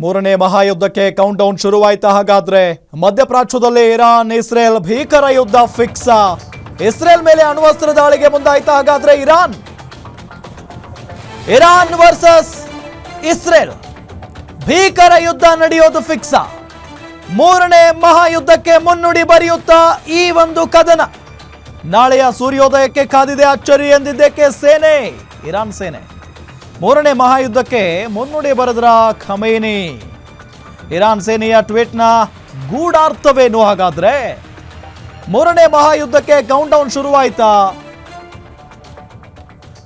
ಮೂರನೇ ಮಹಾಯುದ್ಧಕ್ಕೆ count down ಶುರುವಾಯ್ತಾ ಹಾಗಾದ್ರೆ ಮಧ್ಯಪ್ರಾಚ್ಯದಲ್ಲಿ ಇರಾನ್, ಇಸ್ರೇಲ್ ಭೀಕರ ಯುದ್ಧ ಫಿಕ್ಸ್ ಇಸ್ರೇಲ್ ಮೇಲೆ ಅಣ್ವಸ್ತ್ರ ದಾಳಿಗೆ ಮುಂದಾಯ್ತಾ ಹಾಗಾದ್ರೆ ಇರಾನ್? Iran versus Israel. ಭೀಕರ ಯುದ್ಧ ನಡೆಯೋದು ಫಿಕ್ಸ ಮೂರನೇ ಮಹಾಯುದ್ಧಕ್ಕೆ ಮುನ್ನುಡಿ ಬರೆಯುತ್ತಾ ಈ ಒಂದು ಕದನ. ನಾಳೆಯ ಸೂರ್ಯೋದಯಕ್ಕೆ ಕಾದಿದೆ ಅಚ್ಚರಿ ಎಂದಿದ್ದಕ್ಕೆ ಸೇನೆ? ಇರಾನ್ ಸೇನೆ. ಮೂರನೇ ಮಹಾಯುದ್ಧಕ್ಕೆ ಮುನ್ನುಡಿ ಬರೆದ್ರ ಖಮೇನಿ. ಇರಾನ್ ಸೇನೆಯ ಟ್ವೀಟ್ನ ಗೂಢಾರ್ಥವೇನು ಹಾಗಾದ್ರೆ? ಮೂರನೇ ಮಹಾಯುದ್ಧಕ್ಕೆ ಕೌಂಟ್ ಡೌನ್ ಶುರುವಾಯಿತಾ?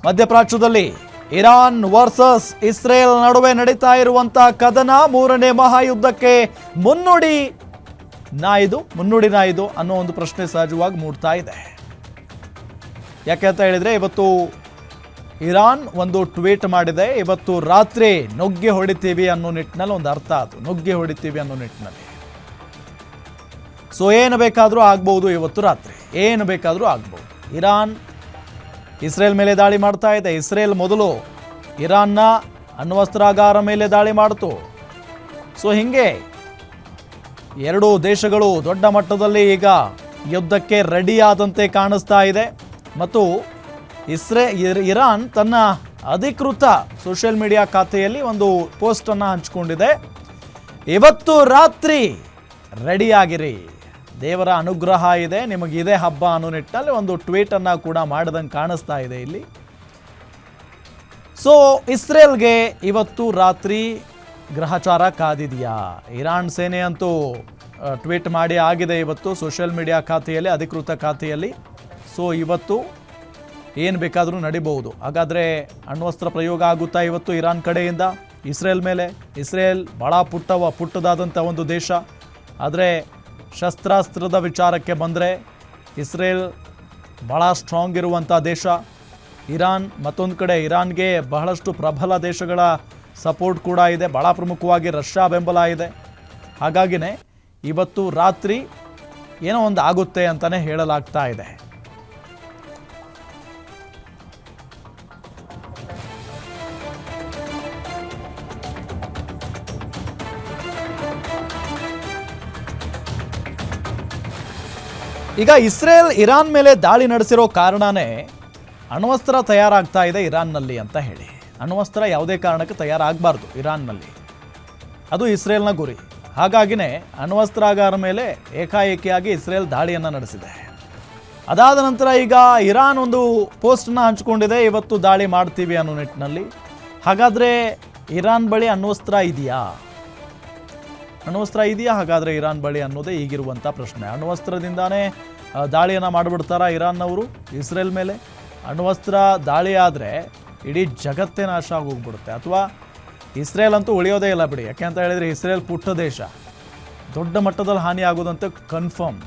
ಮಧ್ಯಪ್ರಾಚ್ಯದಲ್ಲಿ ಇರಾನ್ ವರ್ಸಸ್ ಇಸ್ರೇಲ್ ನಡುವೆ ನಡೀತಾ ಇರುವಂತಹ ಕದನ ಮೂರನೇ ಮಹಾಯುದ್ಧಕ್ಕೆ ಮುನ್ನುಡಿ ನಾಯ್ದು ಮುನ್ನುಡಿ ನಾಯ್ದು ಅನ್ನೋ ಒಂದು ಪ್ರಶ್ನೆ ಸಹಜವಾಗಿ ಮೂಡ್ತಾ ಇದೆ. ಯಾಕೆ ಅಂತ ಹೇಳಿದ್ರೆ ಇವತ್ತು ಇರಾನ್ ಒಂದು ಟ್ವೀಟ್ ಮಾಡಿದೆ, ಇವತ್ತು ರಾತ್ರಿ ನುಗ್ಗೆ ಹೊಡಿತೀವಿ ಅನ್ನೋ ನಿಟ್ಟಿನಲ್ಲಿ ಒಂದು ಅರ್ಥ ಆಯ್ತು. ನುಗ್ಗೆ ಹೊಡಿತೀವಿ ಅನ್ನೋ ನಿಟ್ಟಿನಲ್ಲಿ. ಸೊ ಏನು ಬೇಕಾದರೂ ಆಗ್ಬೋದು ಇವತ್ತು ರಾತ್ರಿ. ಏನು ಬೇಕಾದರೂ ಆಗ್ಬೋದು. ಇರಾನ್, ಇಸ್ರೇಲ್ ಮೇಲೆ ದಾಳಿ ಮಾಡ್ತಾ ಇದೆ. ಇಸ್ರೇಲ್ ಮೊದಲು ಇರಾನ್ನ ಅಣ್ವಸ್ತ್ರಾಗಾರ ಮೇಲೆ ದಾಳಿ ಮಾಡ್ತು. ಸೊ ಹಿಂಗೆ ಎರಡು ದೇಶಗಳು ದೊಡ್ಡ ಮಟ್ಟದಲ್ಲಿ ಈಗ ಯುದ್ಧಕ್ಕೆ ರೆಡಿಯಾದಂತೆ ಕಾಣಿಸ್ತಾ ಇದೆ. ಮತ್ತು ಇಸ್ರೇ, ಇರ್- ಇರಾನ್ ತನ್ನ ಅಧಿಕೃತ ಸೋಷಿಯಲ್ ಮೀಡಿಯಾ ಖಾತೆಯಲ್ಲಿ ಒಂದು ಪೋಸ್ಟನ್ನು ಹಂಚಿಕೊಂಡಿದೆ. ಇವತ್ತು ರಾತ್ರಿ ರೆಡಿಯಾಗಿರಿ. ದೇವರ ಅನುಗ್ರಹ ಇದೆ. ನಿಮಗೆ ಇದೆ ಹಬ್ಬ ಅನ್ನೋ ನಿಟ್ಟಿನಲ್ಲಿ ಒಂದು ಟ್ವೀಟನ್ನು ಕೂಡ ಮಾಡಿದಂಗೆ ಕಾಣಿಸ್ತಾ ಇದೆ ಇಲ್ಲಿ. ಸೊ, ಇಸ್ರೇಲ್ಗೆ ಇವತ್ತು ರಾತ್ರಿ ಗ್ರಹಚಾರ ಕಾದಿದೆಯಾ? ಇರಾನ್ ಸೇನೆ ಅಂತೂ ಟ್ವೀಟ್ ಮಾಡಿ ಆಗಿದೆ ಇವತ್ತು ಸೋಷಿಯಲ್ ಮೀಡಿಯಾ ಖಾತೆಯಲ್ಲಿ, ಅಧಿಕೃತ ಖಾತೆಯಲ್ಲಿ. ಸೊ, ಇವತ್ತು ಏನು ಬೇಕಾದರೂ ನಡಿಬಹುದು. ಹಾಗಾದರೆ ಅಣ್ವಸ್ತ್ರ ಪ್ರಯೋಗ ಆಗುತ್ತಾ ಇವತ್ತು ಇರಾನ್ ಕಡೆಯಿಂದ? ಇಸ್ರೇಲ್ ಮೇಲೆ? ಇಸ್ರೇಲ್ ಭಾಳ ಪುಟ್ಟವ, ಪುಟ್ಟದಾದಂಥ ಒಂದು ದೇಶ. ಆದರೆ ಶಸ್ತ್ರಾಸ್ತ್ರದ ವಿಚಾರಕ್ಕೆ ಬಂದರೆ ಇಸ್ರೇಲ್ ಭಾಳ ಸ್ಟ್ರಾಂಗ್ ಇರುವಂಥ ದೇಶ. ಇರಾನ್ ಮತ್ತೊಂದು ಕಡೆ, ಇರಾನ್ಗೆ ಬಹಳಷ್ಟು ಪ್ರಬಲ ದೇಶಗಳ ಸಪೋರ್ಟ್ ಕೂಡ ಇದೆ. ಭಾಳ ಪ್ರಮುಖವಾಗಿ ರಷ್ಯಾ ಬೆಂಬಲ ಇದೆ. ಹಾಗಾಗಿನೇ ಇವತ್ತು ರಾತ್ರಿ ಏನೋ ಒಂದು ಆಗುತ್ತೆ ಅಂತಲೇ ಹೇಳಲಾಗ್ತಾ ಇದೆ. ಈಗ ಇಸ್ರೇಲ್ ಇರಾನ್ ಮೇಲೆ ದಾಳಿ ನಡೆಸಿರೋ ಕಾರಣನೇ ಅಣ್ವಸ್ತ್ರ ತಯಾರಾಗ್ತಾ ಇದೆ ಇರಾನ್ನಲ್ಲಿ ಅಂತ ಹೇಳಿ. ಅಣ್ವಸ್ತ್ರ ಯಾವುದೇ ಕಾರಣಕ್ಕೆ ತಯಾರಾಗಬಾರ್ದು ಇರಾನ್ನಲ್ಲಿ. ಅದು ಇಸ್ರೇಲ್ನ ಗುರಿ. ಹಾಗಾಗಿನೇ ಅಣ್ವಸ್ತ್ರಾಗಾರ ಮೇಲೆ ಏಕಾಏಕಿಯಾಗಿ ಇಸ್ರೇಲ್ ದಾಳಿಯನ್ನು ನಡೆಸಿದೆ. ಅದಾದ ನಂತರ ಈಗ ಇರಾನ್ ಒಂದು ಪೋಸ್ಟ್ನ ಹಂಚಿಕೊಂಡಿದೆ, ಇವತ್ತು ದಾಳಿ ಮಾಡ್ತೀವಿ ಅನ್ನೋ ನಿಟ್ಟಿನಲ್ಲಿ. ಹಾಗಾದರೆ ಇರಾನ್ ಬಳಿ ಅಣ್ವಸ್ತ್ರ ಇದೆಯಾ? ಅಣ್ವಸ್ತ್ರ ಇದೆಯಾ? ಹಾಗಾದರೆ ಇರಾನ್ ಬಳಿ ಅನ್ನೋದೇ ಈಗಿರುವಂಥ ಪ್ರಶ್ನೆ. ಅಣ್ವಸ್ತ್ರದಿಂದಾನೇ ದಾಳಿಯನ್ನು ಮಾಡಿಬಿಡ್ತಾರಾ ಇರಾನ್ನವರು ಇಸ್ರೇಲ್ ಮೇಲೆ? ಅಣ್ವಸ್ತ್ರ ದಾಳಿ ಆದರೆ ಇಡೀ ಜಗತ್ತೇ ನಾಶ ಆಗೋಗ್ಬಿಡುತ್ತೆ. ಅಥವಾ ಇಸ್ರೇಲ್ ಅಂತೂ ಉಳಿಯೋದೇ ಇಲ್ಲ ಬಿಡಿ. ಯಾಕೆ ಅಂತ ಹೇಳಿದರೆ ಇಸ್ರೇಲ್ ಪುಟ್ಟ ದೇಶ. ದೊಡ್ಡ ಮಟ್ಟದಲ್ಲಿ ಹಾನಿ ಕನ್ಫರ್ಮ್